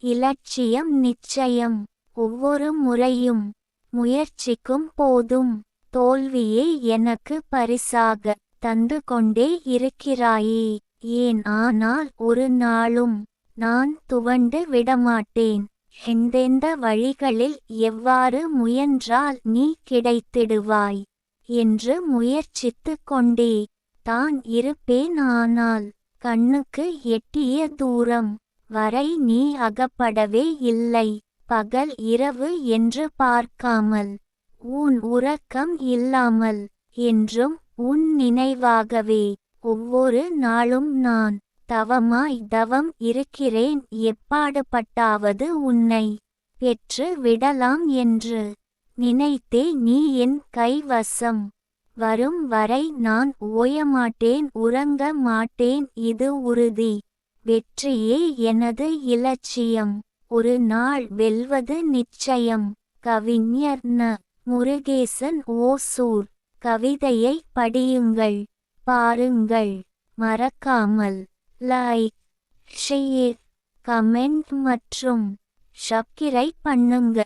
இலட்சியம் நிச்சயம். ஒவ்வொரு முறையும் முயற்சிக்கும் போதும். தோல்வியை எனக்கு பரிசாக தந்து கொண்டே இருக்கிறாயே. ஏன் ஆனால் ஒரு நாளும் நான் துவண்டு விடமாட்டேன். எந்தெந்த வழிகளில் எவ்வாறு முயன்றால் நீ கிடைத்திடுவாய்? என்று முயற்சித்துக் கொண்டே. தான் இருப்பேன் ஆனால் கண்ணுக்கு எட்டிய தூரம். வரை நீ அகப்படவே இல்லை. பகல் இரவு என்று பார்க்காமல் உன் உறக்கம் இல்லாமல் என்றும் உன் நினைவாகவே. ஒவ்வொரு நாளும் நான் தவமாய் தவம் இருக்கிறேன். எப்பாடுபட்டாவது உன்னை பெற்று விடலாம் என்று நினைத்தே நீ என் கைவசம். வரும் வரை நான் ஓயமாட்டேன் உறங்க மாட்டேன். இது உறுதி. வெற்றியே எனது இலட்சியம். ஒரு நாள் வெல்வது நிச்சயம். கவிஞர் ந. முருகேசன் ஓசூர். கவிதையை படியுங்கள். பாருங்கள். மறக்காமல் லைக் ஷேர் கமெண்ட் மற்றும் சப்கிரை பண்ணுங்க.